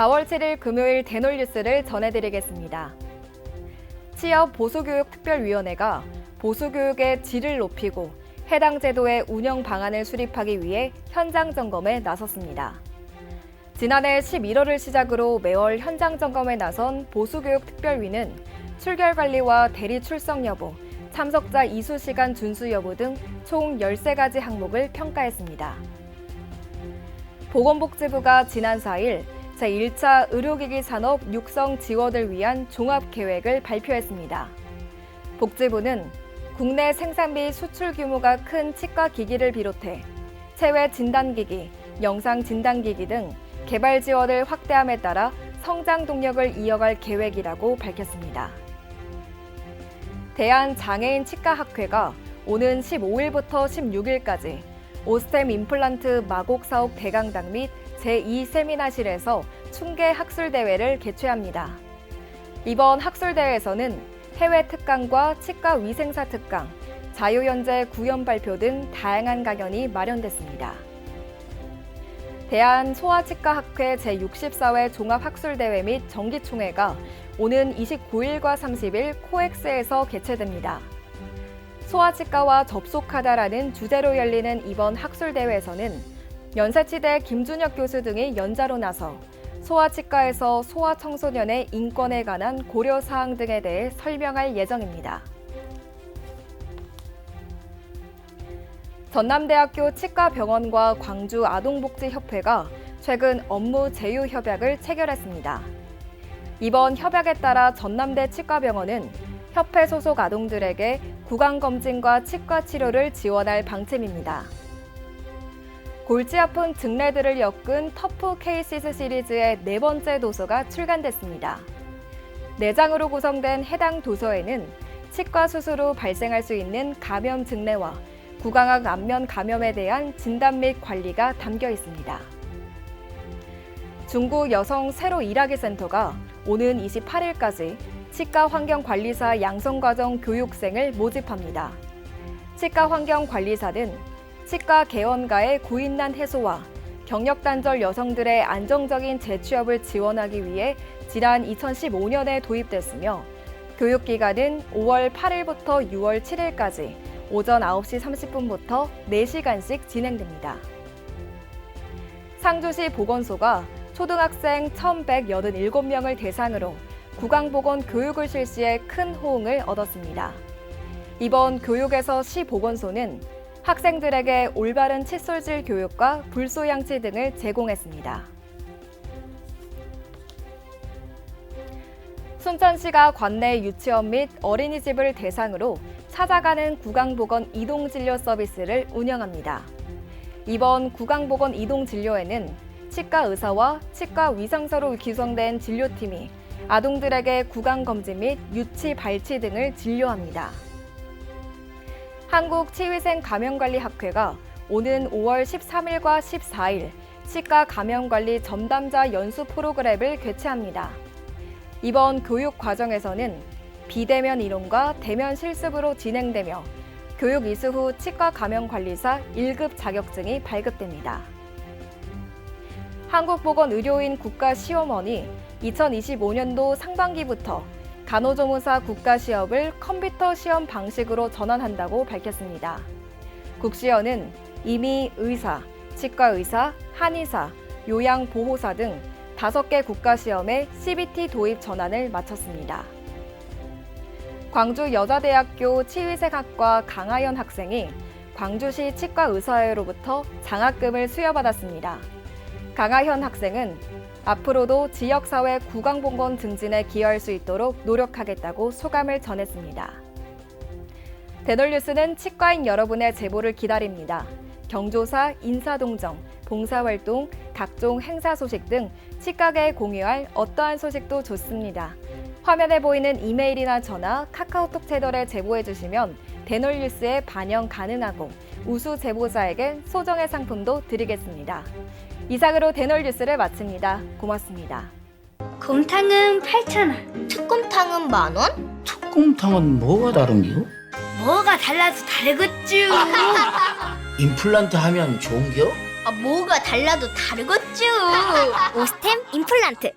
4월 7일 금요일 대놀 뉴스를 전해드리겠습니다. 취업 보수교육특별위원회가 보수교육의 질을 높이고 해당 제도의 운영 방안을 수립하기 위해 현장 점검에 나섰습니다. 지난해 11월을 시작으로 매월 현장 점검에 나선 보수교육특별위는 출결 관리와 대리 출석 여부, 참석자 이수 시간 준수 여부 등 총 13가지 항목을 평가했습니다. 보건복지부가 지난 4일 제1차 의료기기 산업 육성 지원을 위한 종합 계획을 발표했습니다. 복지부는 국내 생산비 수출 규모가 큰 치과 기기를 비롯해 체외 진단기기, 영상 진단기기 등 개발 지원을 확대함에 따라 성장 동력을 이어갈 계획이라고 밝혔습니다. 대한장애인 치과학회가 오는 15일부터 16일까지 오스템 임플란트 마곡 사업 대강당 및 제2 세미나실에서 충계 학술 대회를 개최합니다. 이번 학술 대회에서는 해외 특강과 치과 위생사 특강, 자유연재 구연 발표 등 다양한 강연이 마련됐습니다. 대한소아치과학회 제64회 종합학술대회 및 정기총회가 오는 29일과 30일 코엑스에서 개최됩니다. 소아치과와 접속하다라는 주제로 열리는 이번 학술대회에서는 연세치대 김준혁 교수 등이 연자로 나서 소아치과에서 소아청소년의 인권에 관한 고려 사항 등에 대해 설명할 예정입니다. 전남대학교 치과병원과 광주 아동복지협회가 최근 업무 제휴 협약을 체결했습니다. 이번 협약에 따라 전남대 치과병원은 협회 소속 아동들에게 구강검진과 치과 치료를 지원할 방침입니다. 골치 아픈 증례들을 엮은 터프 케이시스 시리즈의 네 번째 도서가 출간됐습니다. 네 장으로 구성된 해당 도서에는 치과 수술 후 발생할 수 있는 감염 증례와 구강암 안면 감염에 대한 진단 및 관리가 담겨 있습니다. 중국 여성 세로 일하기 센터가 오는 28일까지 치과 환경관리사 양성과정 교육생을 모집합니다. 치과 환경관리사는 치과 개원가의 고인난 해소와 경력 단절 여성들의 안정적인 재취업을 지원하기 위해 지난 2015년에 도입됐으며 교육기간은 5월 8일부터 6월 7일까지 오전 9시 30분부터 4시간씩 진행됩니다. 상주시 보건소가 초등학생 1,187명을 대상으로 구강보건 교육을 실시해 큰 호응을 얻었습니다. 이번 교육에서 시 보건소는 학생들에게 올바른 칫솔질 교육과 불소양치 등을 제공했습니다. 순천시가 관내 유치원 및 어린이집을 대상으로 찾아가는 구강보건 이동진료 서비스를 운영합니다. 이번 구강보건 이동진료에는 치과 의사와 치과 위상사로 구성된 진료팀이 아동들에게 구강검진 및 유치 발치 등을 진료합니다. 한국치위생 감염관리학회가 오는 5월 13일과 14일 치과 감염관리 전담자 연수 프로그램을 개최합니다. 이번 교육 과정에서는 비대면 이론과 대면 실습으로 진행되며 교육 이수 후 치과 감염관리사 1급 자격증이 발급됩니다. 한국보건의료인 국가시험원이 2025년도 상반기부터 간호조무사 국가시험을 컴퓨터 시험 방식으로 전환한다고 밝혔습니다. 국시연은 이미 의사, 치과의사, 한의사, 요양보호사 등 다섯 개 국가시험의 CBT 도입 전환을 마쳤습니다. 광주여자대학교 치위생학과 강하연 학생이 광주시 치과의사회로부터 장학금을 수여받았습니다. 강하현 학생은 앞으로도 지역사회 구강보건 증진에 기여할 수 있도록 노력하겠다고 소감을 전했습니다. 대놀뉴스는 치과인 여러분의 제보를 기다립니다. 경조사, 인사동정, 봉사활동, 각종 행사 소식 등 치과계에 공유할 어떠한 소식도 좋습니다. 화면에 보이는 이메일이나 전화, 카카오톡 채널에 제보해 주시면 대놀뉴스에 반영 가능하고 우수 제보자에겐 소정의 상품도 드리겠습니다. 이상으로 대놀 뉴스를 마칩니다. 고맙습니다. 곰탕은 8,000원. 특곰탕은 만 원? 특곰탕은 뭐가 다른겨? 뭐가 달라서 다르겠쥬. 임플란트 하면 좋은겨? 아, 뭐가 달라도 다르겠죠. 오스템 임플란트